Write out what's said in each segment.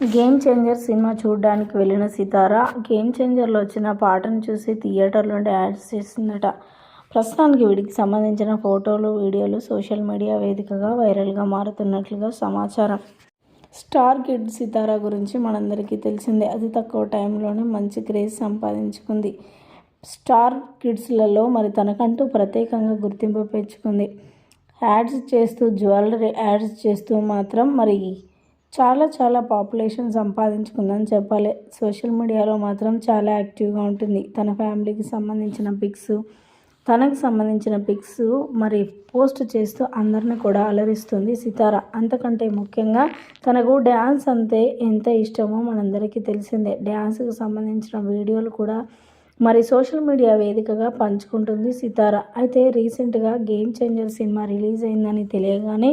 Game changer cinema చూడడానికి వెళ్ళిన Sitara game చేంజర్లో వచ్చిన పాటను చూసి థియేటర్లో యాడ్ చేసిందట. ప్రస్తుతానికి వీడికి సంబంధించిన ఫోటోలు వీడియోలు సోషల్ మీడియా వేదికగా వైరల్గా మారుతున్నట్లుగా సమాచారం. స్టార్ కిడ్ సితార గురించి మనందరికీ తెలిసిందే. అతి తక్కువ టైంలోనే మంచి క్రేజ్ సంపాదించుకుంది. స్టార్ కిడ్స్లలో మరి తనకంటూ ప్రత్యేకంగా గుర్తింపు పెంచుకుంది. యాడ్స్ చేస్తూ జ్యువెలరీ యాడ్స్ చేస్తూ మాత్రం మరి చాలా చాలా పాపులేషన్ సంపాదించుకుందని చెప్పాలి. సోషల్ మీడియాలో మాత్రం చాలా యాక్టివ్గా ఉంటుంది. తన ఫ్యామిలీకి సంబంధించిన పిక్స్ తనకు సంబంధించిన పిక్స్ మరి పోస్ట్ చేస్తూ అందరిని కూడా అలరిస్తుంది సితార. అంతకంటే ముఖ్యంగా తనకు డ్యాన్స్ అంతే ఎంత ఇష్టమో మనందరికీ తెలిసిందే. డ్యాన్స్కి సంబంధించిన వీడియోలు కూడా మరి సోషల్ మీడియా వేదికగా పంచుకుంటుంది సితార. అయితే రీసెంట్గా గేమ్ చేంజర్ సినిమా రిలీజ్ అయిందని తెలియగానే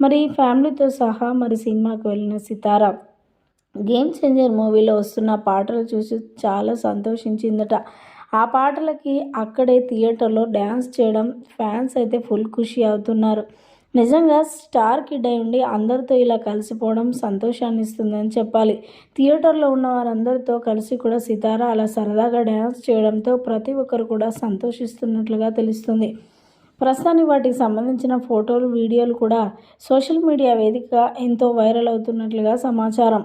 మరి ఫ్యామిలీతో సహా మరి సినిమాకి వెళ్ళిన సితార. గేమ్ చేంజర్ మూవీలో వస్తున్న పాటలు చూసి చాలా సంతోషించిందట. ఆ పాటలకి అక్కడే థియేటర్లో డ్యాన్స్ చేయడం ఫ్యాన్స్ అయితే ఫుల్ ఖుషి అవుతున్నారు. నిజంగా స్టార్ కిడ్ అయి ఉండి అందరితో ఇలా కలిసిపోవడం సంతోషాన్ని ఇస్తుందని చెప్పాలి. థియేటర్లో ఉన్న వారందరితో కలిసి కూడా సితారా అలా సరదాగా డ్యాన్స్ చేయడంతో ప్రతి ఒక్కరు కూడా సంతోషిస్తున్నట్లుగా తెలుస్తుంది. ప్రస్తుతానికి వాటికి సంబంధించిన ఫోటోలు వీడియోలు కూడా సోషల్ మీడియా వేదికగా ఎంతో వైరల్ అవుతున్నట్లుగా సమాచారం.